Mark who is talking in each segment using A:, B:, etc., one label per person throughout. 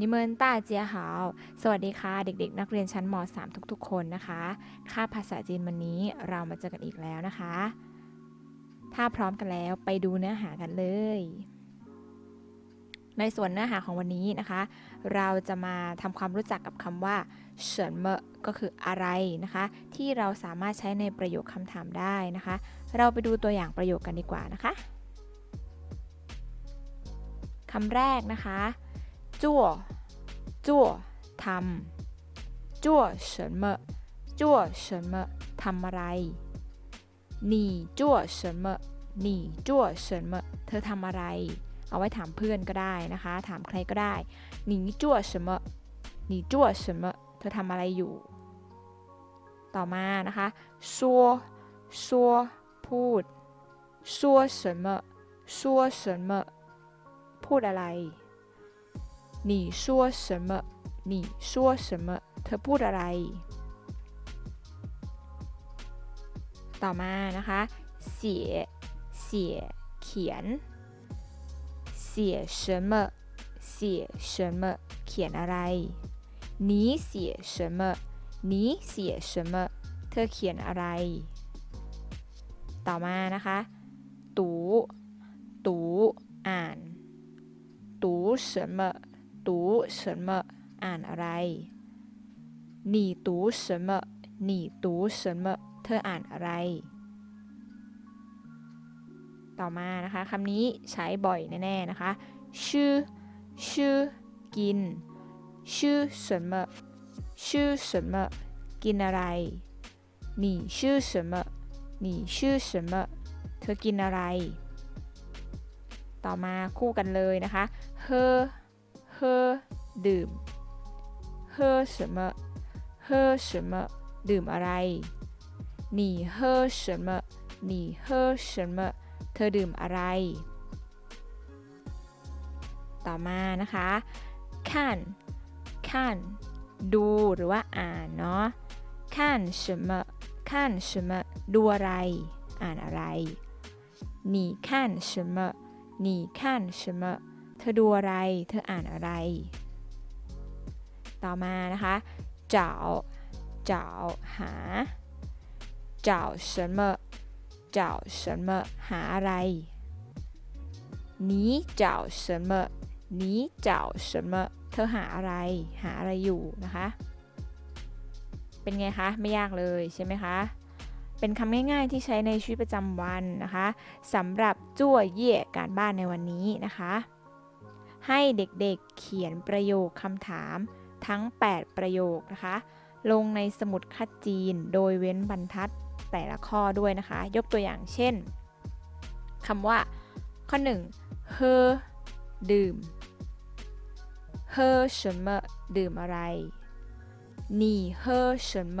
A: นิเมินต้าเจียหาวสวัสดีค่ะ เด็กๆ นักเรียนชั้นม .3 ทุกๆ คนนะคะ ค่าภาษาจีนวันนี้เรามาเจอกันอีกแล้วนะคะ ถ้าพร้อมกันแล้วไปดูเนื้อหากันเลย ในส่วนเนื้อหาของวันนี้นะคะ เราจะมาทำความรู้จักกับคำว่าเฉินเมะก็คืออะไรนะคะ ที่เราสามารถใช้ในประโยคคำถามได้นะคะ เราไปดูตัวอย่างประโยคกันดีกว่านะคะคำแรกนะคะ จั่วจั่วทำจั่ว什么จั่ว什么ทำอะไร你做什么你做什么เธอทำอะไร เอาไว้ถามเพื่อนก็ได้นะคะ ถามใครก็ได้你做什么你做什么เธอทำอะไรอยู่ ต่อมานะคะ说说พูด说什么说什么พูดอะไร 你说什么你说什么สมอหเธอพูดอะไร ต่อมานะคะเสียเสียเขียนเสียเอเสียเสเขียนอะไรหนีเสียเอหนีเธอเขียนอะไร ต่อมานะคะ ตู ตู อ่าน ตูเส ตู什么อ่านอะไร你读什么你读什么เธออ่านอะไร ต่อมานะคะคำนี้ใช้บ่อยแน่ๆนะคะชื่อชื่อกินชื่อ什么ชื่อ什么กินอะไร你吃什么你吃什么เธอกินอะไร ต่อมาคู่กันเลยนะคะเฮอ เฮอดื่มเฮอ什么เฮอ什么ดื่มอะไร你喝什么你喝什么เธอดื่มอะไร ต่อมานะคะ看看ดูหรือว่าอ่านเนาะ看什么看什么ดูอะไร อ่านอะไร你看什么你看什么 เธอดูอะไร เธออ่านอะไร ต่อมานะคะ找找หา找什么找什么หาอะไร你找什么你找什么เธอหาอะไร หาอะไรอยู่นะคะ เป็นไงคะ ไม่ยากเลยใช่ไหมคะ เป็นคำง่ายๆที่ใช้ในชีวิตประจำวันนะคะสำหรับจั่วเย่การบ้านในวันนี้นะคะ ให้เด็กๆเขียนประโยคคำถามทั้ง 8 ประโยคนะคะ ลงในสมุดคัดจีนโดยเว้นบรรทัดแต่ละข้อด้วยนะคะ ยกตัวอย่างเช่นคำว่า ข้อ 1 เฮอดื่ม เฮอเฉินเมดื่มอะไรนี่เฮอเฉินเม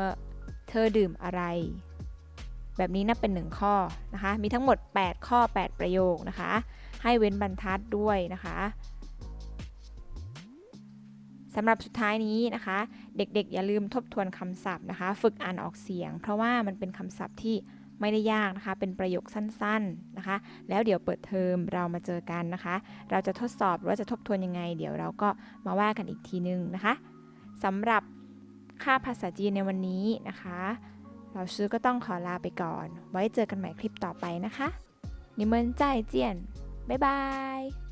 A: เธอดื่มอะไร แบบนี้นับเป็นหนึ่งข้อนะคะ มีทั้งหมด 8 ข้อ 8 ประโยคนะคะ ให้เว้นบรรทัดด้วยนะคะ สำหรับสุดท้ายนี้นะคะ เด็กๆ อย่าลืมทบทวนคำศัพท์นะคะ ฝึกอ่านออกเสียง เพราะว่ามันเป็นคำศัพท์ที่ไม่ได้ยากนะคะ เป็นประโยคสั้นๆนะคะ แล้วเดี๋ยวเปิดเทอมเรามาเจอกันนะคะ เราจะทดสอบว่าจะทบทวนยังไง เดี๋ยวเราก็มาว่ากันอีกทีนึงนะคะสำหรับค่าภาษาจีนในวันนี้นะคะ เราซื้อก็ต้องขอลาไปก่อน ไว้เจอกันใหม่คลิปต่อไปนะคะนิเมินใจาเจียนบ๊ายบาย